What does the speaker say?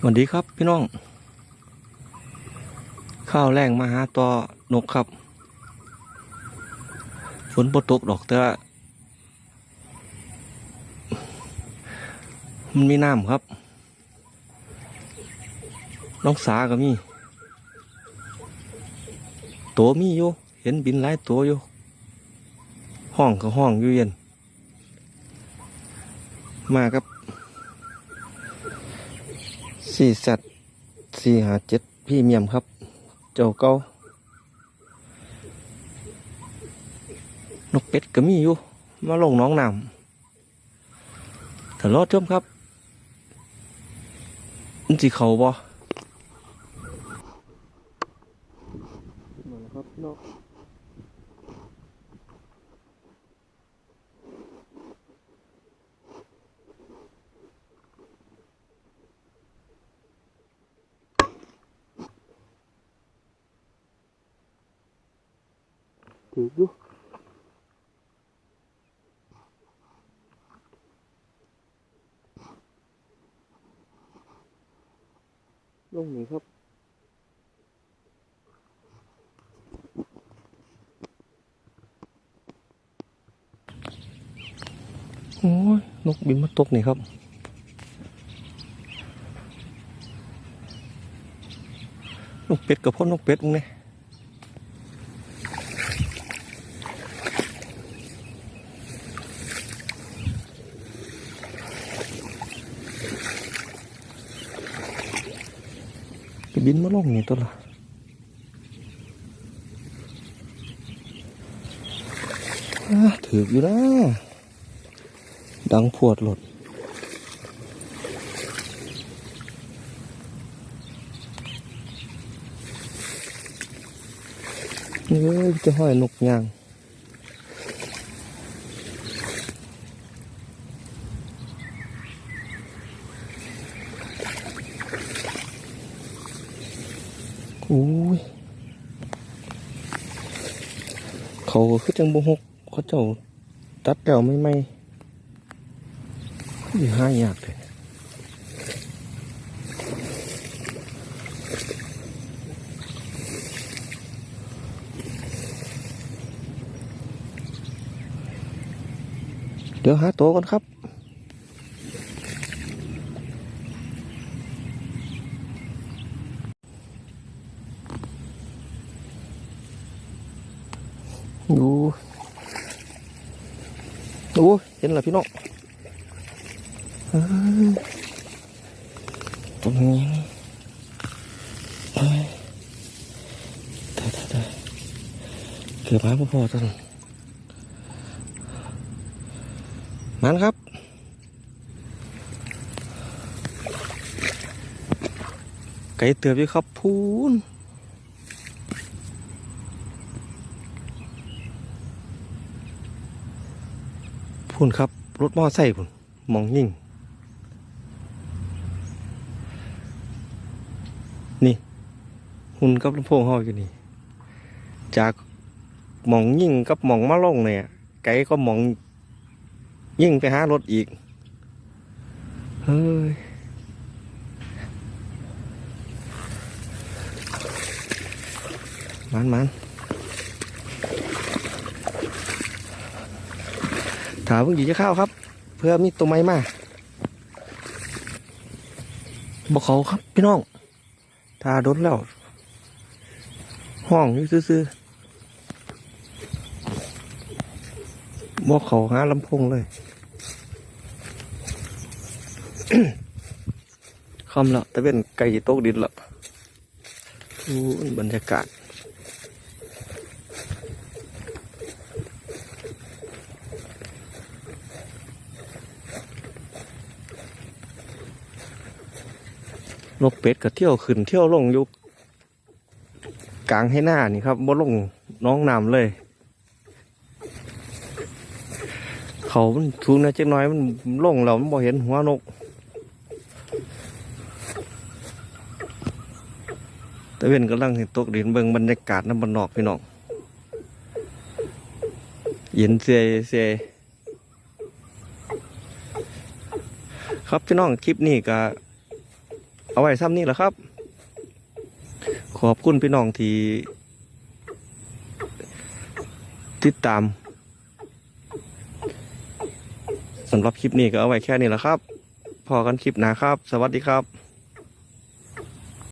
สวัสดีครับพี่น้อง ข้าวแรงมาหาต่อนกครับ ฝนปตกดอกแต่ว่ามันมีน้ำครับ น้องสาก็มี ตัวมีอยู่ เห็นบินหลายตัวอยู่ ห้องก็ห้องอยู่เย็น มาครับ สี่สัตสี่หาเจ็ดพี่เมียมครับ เจ้าเก้านกเป็ดก็มีอยู่ มาลงน้องน้ำถ้ารอดชมครับมันสิเขาบ่มาแล้วครับนก ถืออยู่ลงนี่ครับโอ้ยนกบินมาตกนี่ครับนกเป็ดกับพ่อนกเป็ดมึงเนี่ย บินมาลงนี่ตัวละถืออยู่นะ ดังพวดหลดเฮ้ยจะห้อยนกยาง อุ้ยเขาคือจังบหกเขาเจ้าตัดแล้วไม่ไม่ยห้ายากเลยเดี๋ยวหาตัวก่อนครับ ดูดูเห็นเหรอพี่น้องตรงนี้เอ้ยได้ได้ได้เกือบหาพ่อพ่อจังนั่นครับไก่เตือบอยู่ครับพูน พุ่นครับ รถมอไซค์พุ่นมองยิ่ง นี่ หุ่นกับลำโพงเฮาอยู่นี่ จากมองยิ่งกับมองมาลงเนี่ยไกลก็มองยิ่งไปหารถอีก เฮ้ยมันมัน ถามเพิ่งหยีจะเข้าครับ เพื่อมีตัวไม้มาบอกเขาครับพี่น้องทาโดนแล้ว ห้องอยู่ซื่อๆบอกเขาหาลำพงเลยคำละแต่เป็นไก่โต๊กดินละบรรยากาศ นกเป็ดก็เที่ยวขึ้นเที่ยวลงอยู่กลางให้หน้านี่ครับบ่ลงน้องน้ำเลย เขามันสูงนะเจ๊น้อยมันลงแล้วมันบ่เห็นหัวนก แต่เว้นกำลังเห็นตกดินเบิ่งบรรยากาศน้ำบันนอกพี่น้องเย็นเสียเสียครับพี่น้องคลิปนี้ก็ เอาไว้ซ้ำนี่แหละครับ ขอบคุณพี่น้องที่ติดตามสำหรับคลิปนี้ก็เอาไว้แค่นี้แหละครับ พอกันคลิปหนาครับ สวัสดีครับ